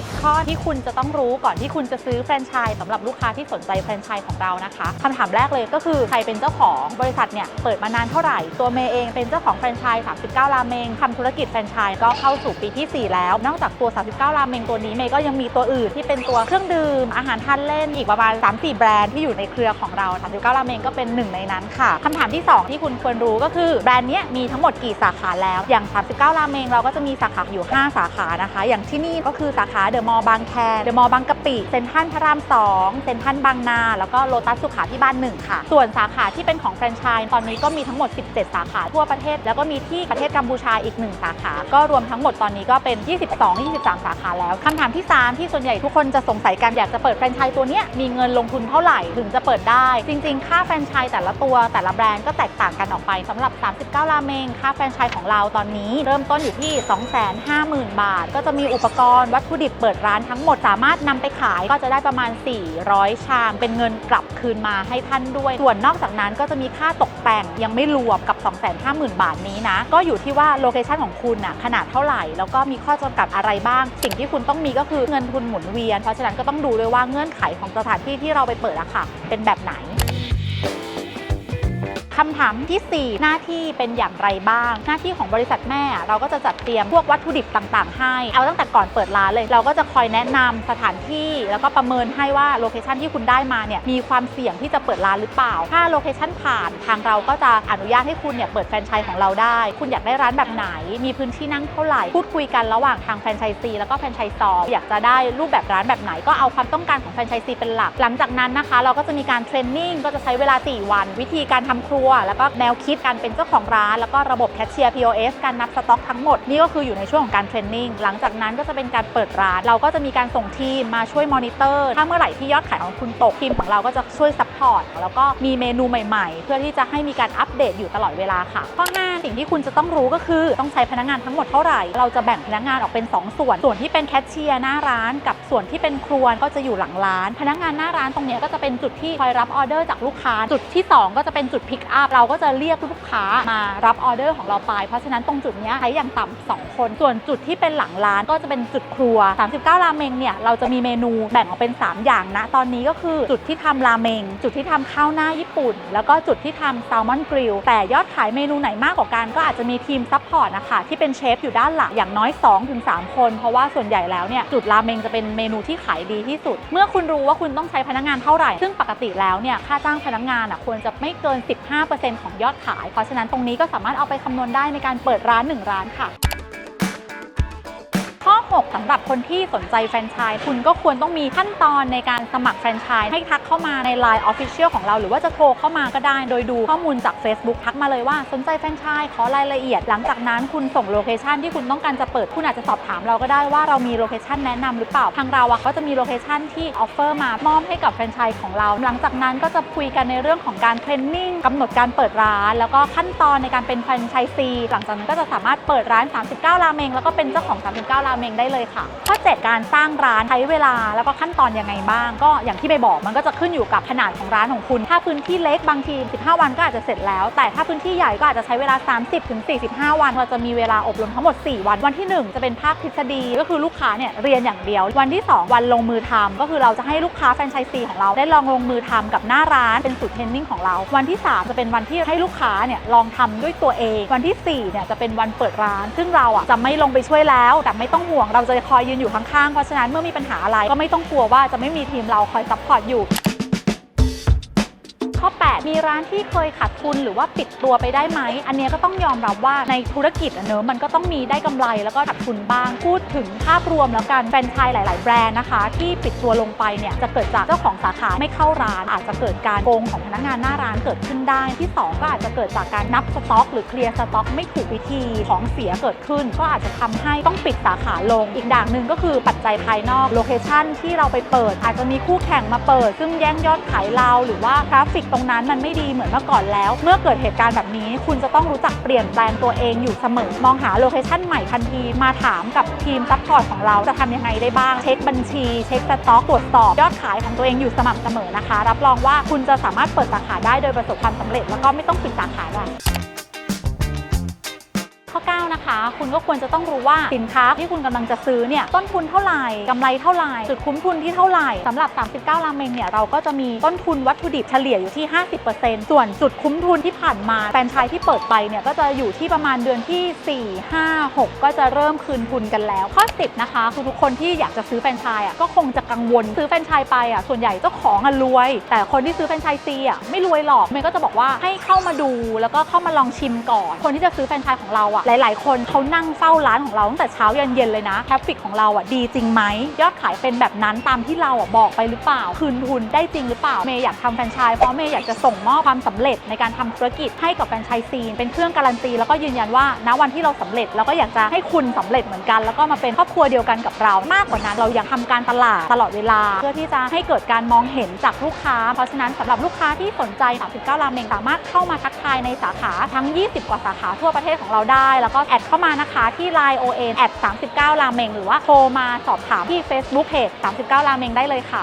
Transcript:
10 ข้อที่คุณจะต้องรู้ก่อนที่คุณจะซื้อแฟรนไชส์สำหรับลูกค้าที่สนใจแฟรนไชส์ของเรานะคะคำถามแรกเลยก็คือใครเป็นเจ้าของบริษัทเนี่ยเปิดมานานเท่าไหร่ ตัวเมย์เองเป็นเจ้าของแฟรนไชส์ 39 ราเมงทำธุรกิจแฟรนไชส์ก็เข้าสู่ปีที่ 4 แล้ว นอกจากตัว 39 ราเมงตัวนี้เมย์ก็ยังมีตัวอื่นที่เป็นตัวเครื่องดื่ม อาหารทานเล่นอีกประมาณ 3-4 แบรนด์ที่อยู่ในเครือของเรา 39 ราเมงก็เป็นหนึ่งในนั้นค่ะคำถามที่ 2 ที่คุณควรรู้ก็คือแบรนด์เนี้ยมีทั้งหมดกี่สาขาแล้วอย่าง 39 ราเมงเราก็จะมีสาขาอยู่ 5 สาขานะคะ อย่างที่นี่ก็คือสาขาเดอะมอลล์บางแค เดอะมอลล์บางกะปิ เซ็นทรัลพระราม 2 เซ็นทรัลบางนา แล้วก็โลตัสสุขาที่บ้านหนึ่งค่ะ ส่วนสาขาที่เป็นของแฟรนไชส์ตอนนี้ก็มีทั้งหมด 17 สาขาทั่วประเทศ แล้วก็มีที่ประเทศกัมพูชาอีก 1 สาขา ก็รวมทั้งหมดตอนนี้ก็เป็น 22-23 สาขาแล้วคำถามที่ 3 ที่ส่วนใหญ่ทุกคนจะสงสัยกันอยากจะเปิดแฟรนไชส์ตัวเนี้ยมีเงินลงทุนเท่าไหร่ถึงจะเปิดได้ จริง ๆ ค่าแฟรนไชส์แต่ละตัวแต่ละแบรนด์ก็แตกต่างกันออกไปสำหรับ 39 ราเมงค่าแฟรนไชส์ของเราตอนนี้ เริ่มต้นอยู่ที่ 250,000 บาท ก็จะมีอุปกรณ์วัตถุดิบเปิดร้านทั้งหมดสามารถนำไปขายก็จะได้ประมาณ 400 ชาม เป็นเงินกลับคืนมาให้ท่านด้วย ส่วนนอกจากนั้นก็จะมีค่าตกแต่งยังไม่รวมกับ 250,000 บาทนี้นะ ก็อยู่ที่ว่าโลเคชันของคุณน่ะขนาดเท่าไหร่ แล้วก็มีข้อจำกัดอะไรบ้าง สิ่งที่คุณต้องมีก็คือเงินทุนหมุนเวียน เพราะฉะนั้นก็ต้องดูด้วยว่าเงื่อนไขของสถานที่ที่เราไปเปิดอะค่ะ เป็นแบบไหน คำถามทีสี่ 4 หน้าที่เป็นอย่างไรบ้าง หน้าที่ของบริษัทแม่ เราก็จะจัดเตรียมพวกวัตถุดิบต่าง ๆ ให้ เอาตั้งแต่ก่อนเปิดร้านเลย เราก็จะคอยแนะนำสถานที่ แล้วก็ประเมินให้ว่าโลเคชันที่คุณได้มาเนี่ยมีความเสี่ยงที่จะเปิดร้านหรือเปล่า ถ้าโลเคชันผ่านทางเราก็จะอนุญาตให้คุณเนี่ยเปิดแฟรนไชส์ของเราได้ คุณอยากได้ร้านแบบไหน มีพื้นที่นั่งเท่าไหร่ พูดคุยกันระหว่างทางแฟรนไชส์ซีแล้วก็แฟรนไชส์ซออยากจะได้รูปแบบร้านแบบไหน ก็เอาความต้องการของแฟรนไชส์ซีเป็นหลัก หลังจากนั้นนะคะ เราก็จะมีการเทรนนิ่งก็จะใช้เวลา 4 วัน วิธีการทำครัวแล้วก็แนวคิดการเป็นเจ้าของร้าน แล้วก็ระบบแคชเชียร์ POS การนับสต็อกทั้งหมด นี่ก็คืออยู่ในช่วงของการเทรนนิ่งหลังจากนั้นก็จะเป็นการเปิดร้าน เราก็จะมีการส่งทีมมาช่วยมอนิเตอร์ ถ้าเมื่อไหร่ที่ยอดขายของคุณตกทีมของเราก็จะช่วยซัพพอร์ตแล้วก็มีเมนูใหม่ๆ เพื่อที่จะให้มีการอัปเดตอยู่ตลอดเวลาค่ะข้อ5สิ่งที่คุณจะต้องรู้ก็คือต้องใช้พนักงานทั้งหมดเท่าไหร่ เราจะแบ่งพนักงานออกเป็น 2 ส่วน ส่วนที่เป็นแคชเชียร์หน้าร้าน กับส่วนที่เป็นครัวก็จะอยู่หลังร้าน พนักงานหน้าร้านตรงนี้ก็จะเป็นจุดที่คอยรับออเดอร์จากลูกค้า จุดที่ 2 ก็จะเป็นจุดพิกอัพเราก็จะเรียกลูกค้ามารับออเดอร์ของเราไป เพราะฉะนั้นตรงจุดนี้ใช้อย่างต่ำสองคน ส่วนจุดที่เป็นหลังร้านก็จะเป็นจุดครัว 39 ราเมงเนี่ยเราจะมีเมนูแบ่งออกเป็น 3 อย่างนะตอนนี้ก็คือจุดที่ทำราเมง จุดที่ทำข้าวหน้าญี่ปุ่น แล้วก็จุดที่ทำแซลมอนกริลแต่ยอดขายเมนูไหนมากกว่ากันก็อาจจะมีทีมซัพพอร์ตนะคะที่เป็นเชฟอยู่ด้านหลังอย่างน้อย 2-3 คน เพราะว่าส่วนใหญ่แล้วเนี่ยจุดราเมงจะเป็นเมนูที่ขายดีที่สุด เมื่อคุณรู้ว่าคุณต้องใช้พนักงานเท่าไหร่ ซึ่งปกติแล้วเนี่ยค่าจ้างพนักงานอะควรจะไม่เกิน 15%ของยอดขาย เพราะฉะนั้นตรงนี้ก็สามารถเอาไปคำนวณได้ในการเปิดร้าน 1 ร้านค่ะ 6สำหรับคนที่สนใจแฟรนไชส์คุณก็ควรต้องมีขั้นตอนในการสมัครแฟรนไชส์ให้ทักเข้ามาใน Line Official ของเรา หรือว่าจะโทรเข้ามาก็ได้ โดยดูข้อมูลจาก Facebook ทักมาเลยว่าสนใจแฟรนไชส์ขอรายละเอียด หลังจากนั้นคุณส่งโลเคชันที่คุณต้องการจะเปิดคุณอาจจะสอบถามเราก็ได้ว่าเรามีโลเคชันแนะนำหรือเปล่าทางเราอะก็จะมีโลเคชันที่ออฟเฟอร์มามอบให้กับแฟรนไชส์ของเรา หลังจากนั้นก็จะคุยกันในเรื่องของการเทรนนิ่งกำหนดการเปิดร้าน แล้วก็ขั้นตอนในการเป็นแฟรนไชส์ซีหลังจากนั้นก็จะสามารถเปิดร้าน 39 ราเมงแล้วก็เป็นเจ้าของ 39 ราเมงได้เลยค่ะข้อ7การสร้างร้านใช้เวลาแล้วก็ขั้นตอนยังไงบ้าง ก็อย่างที่ไปบอกมันก็จะขึ้นอยู่กับขนาดของร้านของคุณ ถ้าพื้นที่เล็กบางที 15 วันก็อาจจะเสร็จแล้ว แต่ถ้าพื้นที่ใหญ่ก็อาจจะใช้เวลา 30ถึง45 วันเราจะมีเวลาอบรมทั้งหมด 4 วัน วันที่ 1 จะเป็นภาคทฤษฎีก็คือลูกค้าเนี่ยเรียนอย่างเดียว วันที่ 2 วันลงมือทำก็คือเราจะให้ลูกค้าแฟรนไชส์ซีของเราได้ลองลงมือทำกับหน้าร้านเป็นสูตรเทรนนิ่งของเรา วันที่ 3 จะเป็นวันที่ให้ลูกค้าเนี่ยลองทำด้วยตัวเอง วันที่4เนี่ยจะเป็นวันเปิดร้าน ซึ่งเราอะจะไม่ลงไปช่วยแล้วแต่ไม่ต้องห่วงเราจะคอยยืนอยู่ข้างๆ เพราะฉะนั้นเมื่อมีปัญหาอะไรก็ไม่ต้องกลัวว่าจะไม่มีทีมเราคอยซัพพอร์ตอยู่ข้อ 8 มีร้านที่เคยขาดทุนหรือว่าปิดตัวไปได้ไหม อันนี้ก็ต้องยอมรับว่าในธุรกิจเนอะมันก็ต้องมีได้กำไรแล้วก็ขาดทุนบ้าง พูดถึงภาพรวมแล้วกันแฟรนไชส์หลาย ๆ แบรนด์นะคะ ที่ปิดตัวลงไปเนี่ยจะเกิดจากเจ้าของสาขาไม่เข้าร้าน อาจจะเกิดการโกงของพนักงานหน้าร้านเกิดขึ้นได้ ที่ 2 ก็อาจจะเกิดจากการนับสต็อก หรือเคลียร์สต็อก ไม่ถูกวิธีของเสียเกิดขึ้น ก็อาจจะทำให้ต้องปิดสาขาลง อีกด่างหนึ่งก็คือปัจจัยภายนอกโลเคชันที่เราไปเปิด อาจจะมีคู่แข่งมาเปิด ซึ่งแย่งยอดขายเราหรือว่าทราฟฟิกตรงนั้นมันไม่ดีเหมือนเมื่อก่อนแล้ว เมื่อเกิดเหตุการณ์แบบนี้ คุณจะต้องรู้จักเปลี่ยนแปลงตัวเองอยู่เสมอ มองหาโลเคชันใหม่ทันทีมาถามกับทีมซัพพอร์ตของเราจะทำยังไงได้บ้าง เช็คบัญชี เช็คสต็อกตรวจสอบยอดขายของตัวเองอยู่สม่ำเสมอนะคะ รับรองว่าคุณจะสามารถเปิดสาขาได้โดยประสบความสำเร็จแล้วก็ไม่ต้องปิดสาขาด้วย นะคะ คุณก็ควรจะต้องรู้ว่าสินค้าที่คุณกำลังจะซื้อเนี่ยต้นทุนเท่าไหร่กำไรเท่าไหร่จุดคุ้มทุนที่เท่าไหร่สำหรับ 39 ราเมงเนี่ยเราก็จะมีต้นทุนวัตถุดิบเฉลี่ยอยู่ที่ 50%ส่วนจุดคุ้มทุนที่ผ่านมาแฟรนไชส์ที่เปิดไปเนี่ยก็จะอยู่ที่ประมาณเดือนที่ 4 5 6 ก็จะเริ่มคืนทุนกันแล้ว ข้อ 10 นะคะคือทุกคนที่อยากจะซื้อแฟรนไชส์อะก็คงจะกังวลซื้อแฟรนไชส์ไปอะส่วนใหญ่เจ้าของอะรวย แต่คนที่ซื้อแฟรนไชส์ซีอะไม่รวยหรอกเมย์ก็จะบอกว่าให้เข้ามาดูแล้วก็เข้ามาลองชิมก่อน คนที่จะซื้อแฟรนไชส์ของเราอะหลาย ๆคนเขานั่งเฝ้าร้านของเราตั้งแต่เช้ายันเย็นเลยนะแทฟฟิกของเราอะดีจริงไหมยอดขายเป็นแบบนั้นตามที่เราอะบอกไปหรือเปล่า คืนทุนได้จริงหรือเปล่าเมย์อยากทำแฟรนไชส์เพราะเมย์อยากจะส่งมอบความสำเร็จในการทำธุรกิจให้กับแฟรนไชส์ซีนเป็นเครื่องการันตี แล้วก็ยืนยันว่าณวันที่เราสำเร็จเราก็อยากจะให้คุณสำเร็จเหมือนกัน แล้วก็มาเป็นครอบครัวเดียวกันกับเรา มากกว่านั้นเราอยากทำการตลาดตลอดเวลา เพื่อที่จะให้เกิดการมองเห็นจากลูกค้า เพราะฉะนั้นสำหรับลูกค้าที่สนใจ39รามเมงสามารถเข้ามาทักทายในสาขาทั้ง 20 กว่าสาขาทั่วประเทศของเราได้ แล้วก็แอดเข้ามานะคะที่ Line OA แอด39ราเมงหรือว่าโทรมาสอบถามที่ Facebook Page 39ราเมงได้เลยค่ะ